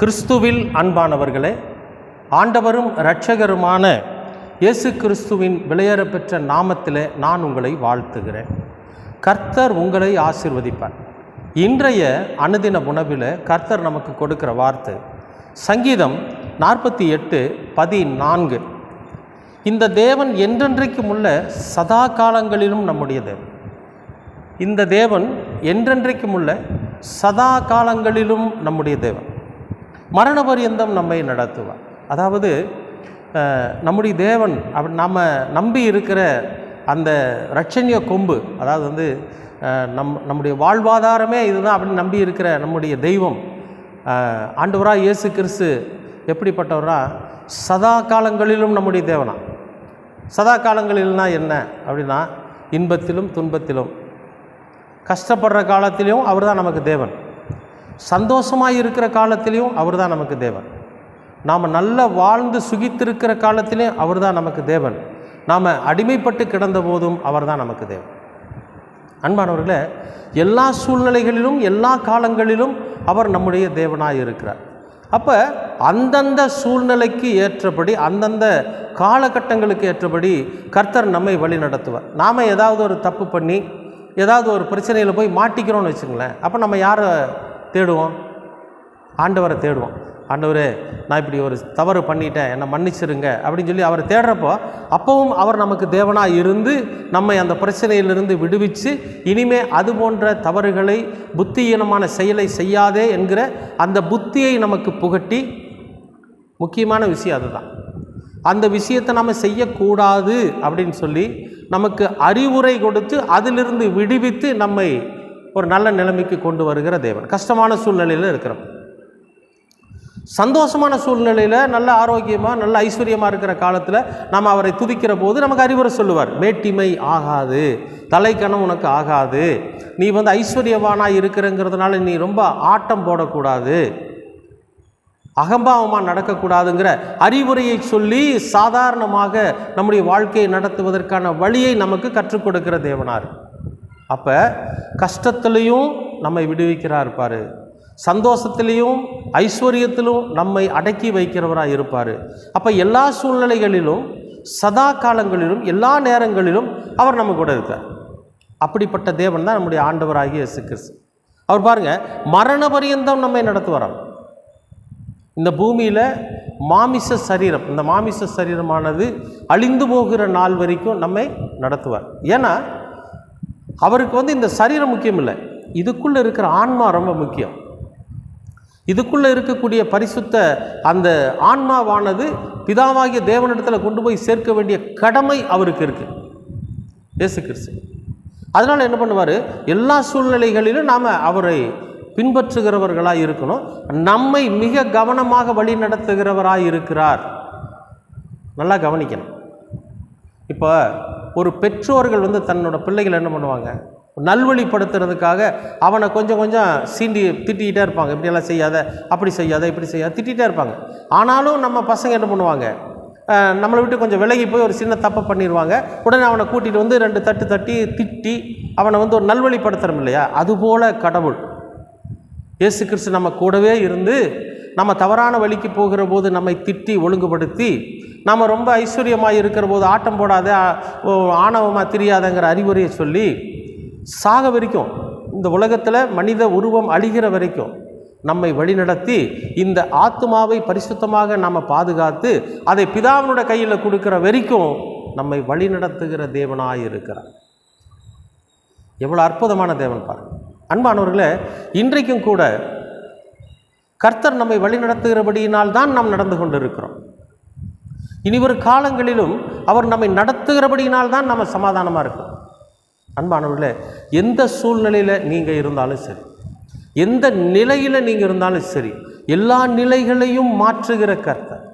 கிறிஸ்துவில் அன்பானவர்களே ஆண்டவரும் இரட்சகருமான இயேசு கிறிஸ்துவின் விலையேறப்பெற்ற நாமத்திலே நான் உங்களை வாழ்த்துகிறேன். கர்த்தர் உங்களை ஆசிர்வதிப்பார். இன்றைய அனுதின உணவில் கர்த்தர் நமக்கு கொடுக்கிற வார்த்தை சங்கீதம் நாற்பத்தி எட்டு பதினான்கு. இந்த தேவன் என்றென்றைக்கும் உள்ள சதா காலங்களிலும் நம்முடைய தேவன் இந்த தேவன் என்றென்றைக்கும் உள்ள சதா காலங்களிலும் நம்முடைய தேவன். மரண பரியந்தம் நம்மை நடத்துவார். அதாவது நம்முடைய தேவன் அப்படி நம்ம நம்பி இருக்கிற அந்த ரட்சணிய கொம்பு அதாவது வந்து நம் நம்முடைய வாழ்வாதாரமே இதுதான் அப்படின்னு நம்பி இருக்கிற நம்முடைய தெய்வம் ஆண்டவராக இயேசு கிறிஸ்து எப்படிப்பட்டவரா? சதா காலங்களிலும் நம்முடைய தேவனா? சதா காலங்களில்னா என்ன அப்படின்னா இன்பத்திலும் துன்பத்திலும். கஷ்டப்படுற காலத்திலையும் அவர் தான் நமக்கு தேவன். சந்தோஷமாக இருக்கிற காலத்திலையும் அவர் தான் நமக்கு தேவன். நாம் நல்லா வாழ்ந்து சுகித்திருக்கிற காலத்திலையும் அவர் தான் நமக்கு தேவன். நாம் அடிமைப்பட்டு கிடந்த போதும் அவர் தான் நமக்கு தேவன். அன்பானவர்களே எல்லா சூழ்நிலைகளிலும் எல்லா காலங்களிலும் அவர் நம்முடைய தேவனாக இருக்கிறார். அப்போ அந்தந்த சூழ்நிலைக்கு ஏற்றபடி அந்தந்த காலகட்டங்களுக்கு ஏற்றபடி கர்த்தர் நம்மை வழி நடத்துவார். நாம் ஏதாவது ஒரு தப்பு பண்ணி ஏதாவது ஒரு பிரச்சனையில் போய் மாட்டிக்கிறோன்னு வச்சுங்களேன் அப்போ நம்ம யாரை தேடுவோம். ஆண்டவரை தேடுவோம். ஆண்டவரே நான் இப்படி ஒரு தவறு பண்ணிட்டேன் என்னை மன்னிச்சிருங்க அப்படின்னு சொல்லி அவரை தேடுறப்போ அப்பவும் அவர் நமக்கு தேவனாக இருந்து நம்மை அந்த பிரச்சனையிலிருந்து விடுவிச்சு இனிமே அது போன்ற தவறுகளை புத்தியீனமான செயலை செய்யாதே என்கிற அந்த புத்தியை நமக்கு புகட்டி முக்கியமான விஷயம் அதுதான். அந்த விஷயத்தை நம்ம செய்யக்கூடாது அப்படின்னு சொல்லி நமக்கு அறிவுரை கொடுத்து அதிலிருந்து விடுவித்து நம்மை ஒரு நல்ல நிலைமைக்கு கொண்டு வருகிற தேவன். கஷ்டமான சூழ்நிலையில் இருக்கிறோம். சந்தோஷமான சூழ்நிலையில் நல்ல ஆரோக்கியமாக நல்ல ஐஸ்வர்யமாக இருக்கிற காலத்தில் நம்ம அவரை துதிக்கிற போது நமக்கு அறிவுரை சொல்லுவார். மேட்டிமை ஆகாது. தலைக்கணம் உனக்கு ஆகாது. நீ வந்து ஐஸ்வர்யவானாக இருக்கிறங்கிறதுனால நீ ரொம்ப ஆட்டம் போடக்கூடாது. அகம்பாவமாக நடக்கக்கூடாதுங்கிற அறிவுரையை சொல்லி சாதாரணமாக நம்முடைய வாழ்க்கையை நடத்துவதற்கான வழியை நமக்கு கற்றுக் கொடுக்கிற தேவனார். அப்போ கஷ்டத்திலையும் நம்மை விடுவிக்கிறார் இருப்பார் சந்தோஷத்திலையும் ஐஸ்வர்யத்திலும் நம்மை அடக்கி வைக்கிறவராக இருப்பார். அப்போ எல்லா சூழ்நிலைகளிலும் சதா காலங்களிலும் எல்லா நேரங்களிலும் அவர் நம்ம கூட இருக்கார். அப்படிப்பட்ட தேவன் தான் நம்முடைய ஆண்டவராகிய இயேசு கிறிஸ்து அவர் பாருங்க மரண பரியந்தம் நம்மை நடத்துவாராம். இந்த பூமியில் மாமிச சரீரம் இந்த மாமிச சரீரமானது அழிந்து போகிற நாள் வரைக்கும் நம்மை நடத்துவார். ஏன்னா அவருக்கு வந்து இந்த சரீரம் முக்கியம் இல்லை இதுக்குள்ளே இருக்கிற ஆன்மா ரொம்ப முக்கியம். இதுக்குள்ளே இருக்கக்கூடிய பரிசுத்த அந்த ஆன்மாவானது பிதாவாகிய தேவனிடத்தில் கொண்டு போய் சேர்க்க வேண்டிய கடமை அவருக்கு இருக்குது இயேசு கிறிஸ்து. அதனால் என்ன பண்ணுவார்? எல்லா சூழ்நிலைகளிலும் நாம் அவரை பின்பற்றுகிறவர்களாக இருக்கணும். நம்மை மிக கவனமாக வழி நடத்துகிறவராக இருக்கிறார். நல்லா கவனிக்கணும். இப்போ ஒரு பெற்றோர்கள் வந்து தன்னோட பிள்ளைகள் என்ன பண்ணுவாங்க? நல்வழிப்படுத்துறதுக்காக அவனை கொஞ்சம் கொஞ்சம் சீண்டி திட்டிக்கிட்டே இருப்பாங்க. இப்படியெல்லாம் செய்யாத அப்படி செய்யாத இப்படி செய்யாத திட்டிகிட்டே இருப்பாங்க. ஆனாலும் நம்ம பசங்க என்ன பண்ணுவாங்க? நம்மளை விட்டு கொஞ்சம் விலகி போய் ஒரு சின்ன தப்பை பண்ணிடுவாங்க. உடனே அவனை கூட்டிகிட்டு வந்து ரெண்டு தட்டு தட்டி திட்டி அவனை வந்து ஒரு நல்வழிப்படுத்துகிறோம் இல்லையா? அதுபோல் கடவுள். இயேசு கிறிஸ்து நம்ம கூடவே இருந்து நம்ம தவறான வழிக்கு போகிற போது நம்மை திட்டி ஒழுங்குபடுத்தி நம்ம ரொம்ப ஐஸ்வர்யமாக இருக்கிற போது ஆட்டம் போடாத ஆணவமாக தெரியாதங்கிற அறிவுரையை சொல்லி சாக வரைக்கும் இந்த உலகத்தில் மனித உருவம் அழிகிற வரைக்கும் நம்மை வழிநடத்தி இந்த ஆத்மாவை பரிசுத்தமாக நாம் பாதுகாத்து அதை பிதாவினோட கையில் கொடுக்குற வரைக்கும் நம்மை வழிநடத்துகிற தேவனாக இருக்கிறார். எவ்வளோ அற்புதமான தேவன் பாரு. அன்பானவர்களே இன்றைக்கும் கூட கர்த்தர் நம்மை வழிநடத்துகிறபடியினால் தான் நாம் நடந்து கொண்டு இருக்கிறோம் இனிவரும் காலங்களிலும் அவர் நம்மை நடத்துகிறபடியினால் தான் நம்ம சமாதானமாக இருக்கும். அன்பானவர்களே எந்த சூழ்நிலையில் நீங்கள் இருந்தாலும் சரி எந்த நிலையில் நீங்கள் இருந்தாலும் சரி எல்லா நிலைகளையும் மாற்றுகிற கர்த்தர்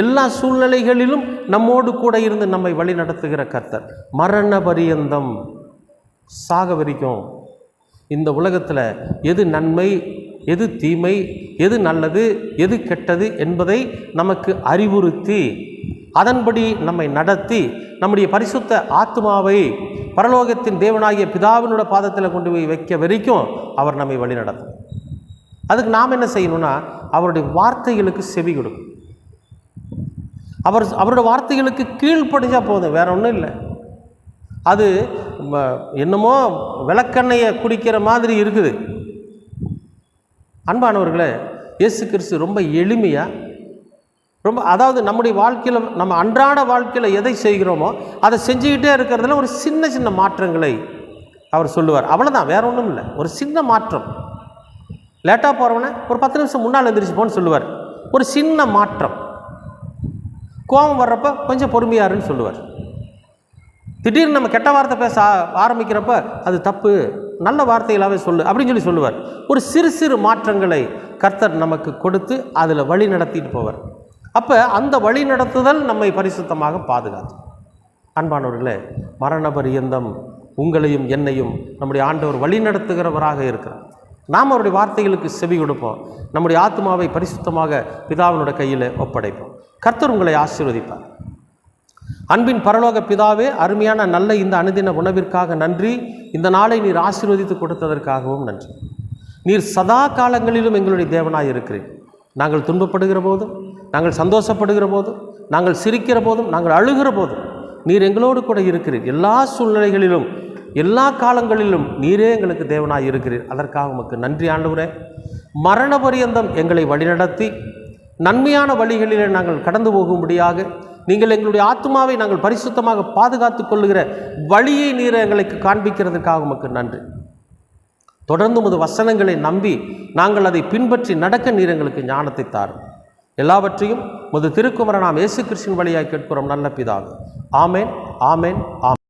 எல்லா சூழ்நிலைகளிலும் நம்மோடு கூட இருந்து நம்மை வழி நடத்துகிற கர்த்தர். மரண பரியந்தம் சாக வரைக்கும் இந்த உலகத்தில் எது நன்மை எது தீமை எது நல்லது எது கெட்டது என்பதை நமக்கு அறிவுறுத்தி அதன்படி நம்மை நடத்தி நம்முடைய பரிசுத்த ஆத்மாவை பரலோகத்தின் தேவனாகிய பிதாவினோட பாதத்தில் கொண்டு போய் வைக்க வரைக்கும் அவர் நம்மை வழி நடத்தும். அதுக்கு நாம் என்ன செய்யணும்னா அவருடைய வார்த்தைகளுக்கு செவி கொடுக்கும். அவர் அவருடைய வார்த்தைகளுக்கு கீழ்ப்படிஞ்சால் போதும் வேற ஒன்றும் இல்லை. அது என்னமோ விளக்கெண்ணையை குடிக்கிற மாதிரி இருக்குது. அன்பானவர்களே இயேசு கிறிஸ்து ரொம்ப எளிமையாக ரொம்ப அதாவது நம்முடைய வாழ்க்கையில் நம்ம அன்றாட வாழ்க்கையில் எதை செய்கிறோமோ அதை செஞ்சுக்கிட்டே இருக்கிறதுல ஒரு சின்ன சின்ன மாற்றங்களை அவர் சொல்லுவார். அவ்வளோதான் வேற ஒன்றும் இல்லை. ஒரு சின்ன மாற்றம். லேட்டாக போகிறவனே ஒரு பத்து நிமிஷம் முன்னால் எழுந்திரிச்சு போன்னு சொல்லுவார். ஒரு சின்ன மாற்றம். கோபம் வர்றப்ப கொஞ்சம் பொறுமையாருன்னு சொல்லுவார். திடீர்னு நம்ம கெட்ட வார்த்தை பேச ஆரம்பிக்கிறப்ப அது தப்பு. நல்ல வார்த்தைகளாகவே சொல்லு அப்படின்னு சொல்லி சொல்லுவார். ஒரு சிறு சிறு மாற்றங்களை கர்த்தர் நமக்கு கொடுத்து அதில் வழி நடத்திட்டு போவார். அப்போ அந்த வழி நடத்துதல் நம்மை பரிசுத்தமாக பாதுகாத்து அன்பானவர்களே மரண பரியந்தம் உங்களையும் என்னையும் நம்முடைய ஆண்டவர் வழி நடத்துகிறவராக இருக்கிறார். நாம் அவருடைய வார்த்தைகளுக்கு செவி கொடுப்போம். நம்முடைய ஆத்மாவை பரிசுத்தமாக பிதாவினோட கையில் ஒப்படைப்போம். கர்த்தர் உங்களை ஆசீர்வதிப்பார். அன்பின் பரலோக பிதாவே அருமையான நல்ல இந்த அனுதின உணவிற்காக நன்றி. இந்த நாளை நீர் ஆசீர்வதித்து கொடுத்ததற்காகவும் நன்றி. நீர் சதா காலங்களிலும் எங்களுடைய தேவனாய் இருக்கிறீர். நாங்கள் துன்பப்படுகிற போதும் நாங்கள் சந்தோஷப்படுகிற போதும் நாங்கள் சிரிக்கிற போதும் நாங்கள் அழுகிற போதும் நீர் எங்களோடு கூட இருக்கிறீர். எல்லா சூழ்நிலைகளிலும் எல்லா காலங்களிலும் நீரே எங்களுக்கு தேவனாய் இருக்கிறீர். அதற்காக உமக்கு நன்றி ஆண்டவரே. மரண பரியந்தம் எங்களை வழிநடத்தி நன்மையான வழிகளிலே நாங்கள் கடந்து போகும்படியாக நீங்கள் எங்களுடைய ஆத்மாவை நாங்கள் பரிசுத்தமாக பாதுகாத்துக் கொள்ளுகிற வழியை நீர் எங்களுக்கு காண்பிக்கிறதுக்காக உமக்கு நன்றி. தொடர்ந்து உமது வசனங்களை நம்பி நாங்கள் அதை பின்பற்றி நடக்க நீர் எங்களுக்கு ஞானத்தை தாரும். எல்லாவற்றையும் முது திருக்குமர நாம் இயேசு கிறிஸ்தின் வழியாக கேட்கிறோம் நல்ல பிதாவே. ஆமேன் ஆமேன் ஆமேன்.